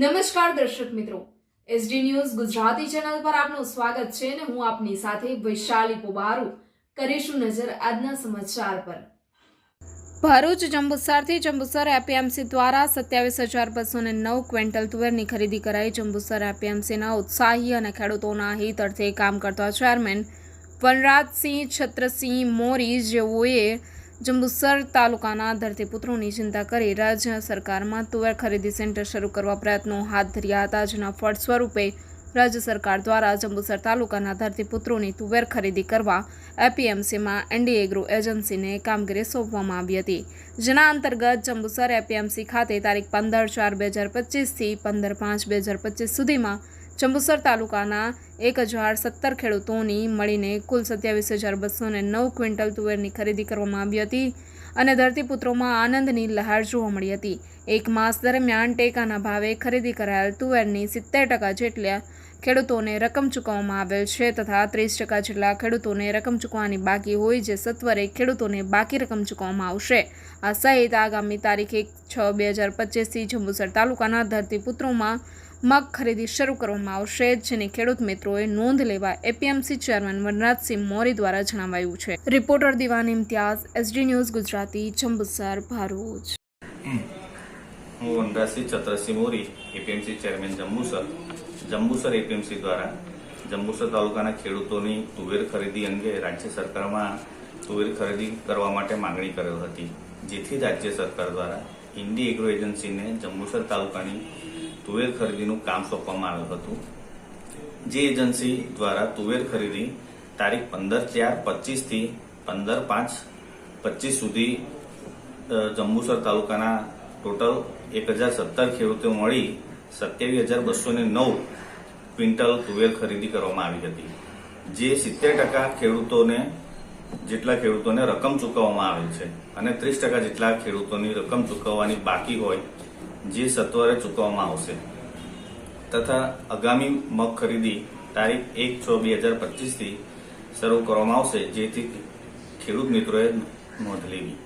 નમસ્કાર દર્શક મિત્રો. એસડી ન્યૂઝ ગુજરાતી ચેનલ પર આપનું સ્વાગત છે અને હું આપની સાથે વૈશાલી પોબારુ કરીશું નજર આજના સમાચાર પર. ભરૂચ જંબુસરથી જંબુસર એપીએમસી દ્વારા સત્યાવીસ હજાર બસો ને નવ ક્વિન્ટલ તુવેરની ખરીદી કરાઈ. જંબુસર એપીએમસીના ઉત્સાહી અને ખેડૂતોના હિત અર્થે કામ કરતા ચેરમેન વનરાજસિંહ છત્રસિંહ મોરી જેઓએ જંબુસર તાલુકાના ધરતીપુત્રોની ચિંતા કરી રાજ્ય સરકારમાં તુવેર ખરીદી સેન્ટર શરૂ કરવા પ્રયત્નો હાથ ધર્યા હતા, જેના ફળ સ્વરૂપે રાજ્ય સરકાર દ્વારા જંબુસર તાલુકાના ધરતીપુત્રોની તુવેર ખરીદી કરવા એપીએમસીમાં એનડીએ એગ્રો એજન્સીને કામગીરી સોંપવામાં આવી હતી. જેના અંતર્ગત જંબુસર એપીએમસી ખાતે તારીખ પંદર ચાર બે હજાર પચીસથી પંદર પાંચ બે હજાર પચીસ સુધીમાં જંબુસર તાલુકાના એક હજાર સત્તર ખેડૂતોની મળીને કુલ સત્યાવીસ હજાર બસો ને નવ ક્વિન્ટલ તુવેરની ખરીદી કરવામાં આવી હતી અને ધરતીપુત્રોમાં આનંદની લહેર જોવા મળી હતી. એક માસ દરમિયાન ટેકાના ભાવે ખરીદી કરાયેલ તુવેરની સિત્તેર ટકા જેટલા ખેડૂતોને રકમ ચૂકવવામાં આવેલ છે તથા ત્રીસ ટકા જેટલા ખેડૂતોને રકમ ચૂકવવાની બાકી હોય જે સત્વરે ખેડૂતોને બાકી રકમ ચૂકવવામાં આવશે. આ સહિત આગામી તારીખ એક છ બે હજાર પચીસથી જંબુસર તાલુકાના ધરતીપુત્રોમાં મગ ખરીદી શરૂ કરવામાં આવશે, જેની ખેડૂત મિત્રોએ નોંધ લેવા એપીએમસી ચેરમેન વનરાજસિંહ મોરી દ્વારા જણાવાયું છે. Reporter Diwan Imtiyaz, SD news Gujarati, Jambusar, Bharuch. હું Vanrajsinh Chhatrasinh Mori APMC chairman Jambusar Jambusar APMC દ્વારા જંબુસર તાલુકાના ખેડૂતોની તુવેર ખરીદી અંગે રાજ્ય સરકારમાં તુવેર ખરીદી કરવા માટે માંગણી કરેલ હતી જેથી રાજ્ય સરકાર દ્વારા ઇન્ડી એગ્રો એજન્સીને જંબુસર તાલુકાની તુવેર ખરીદીનું કામ સોંપવામાં આવ્યું હતું જે એજન્સી દ્વારા તુવેર ખરીદી તારીખ પંદર ચાર પચીસથી પંદર પાંચ પચીસ સુધી જંબુસર તાલુકાના ટોટલ એક હજાર સત્તર ખેડૂતો મળી સત્યાવીસ હજાર બસો ને નવ ક્વિન્ટલ તુવેર ખરીદી કરવામાં આવી હતી. જે સિત્તેર ટકા ખેડૂતોને, જેટલા ખેડૂતોને રકમ ચૂકવવામાં આવેલ છે અને ત્રીસ ટકા જેટલા ખેડૂતોની રકમ ચૂકવવાની બાકી હોય, જે સત્વરે ચૂકવવામાં આવશે. તથા આગામી મગ ખરીદી તારીખ એક છ બે હજાર પચીસથી શરૂ કરવામાં આવશે, જેથી ખેડૂત મિત્રોએ નોંધ લેવી.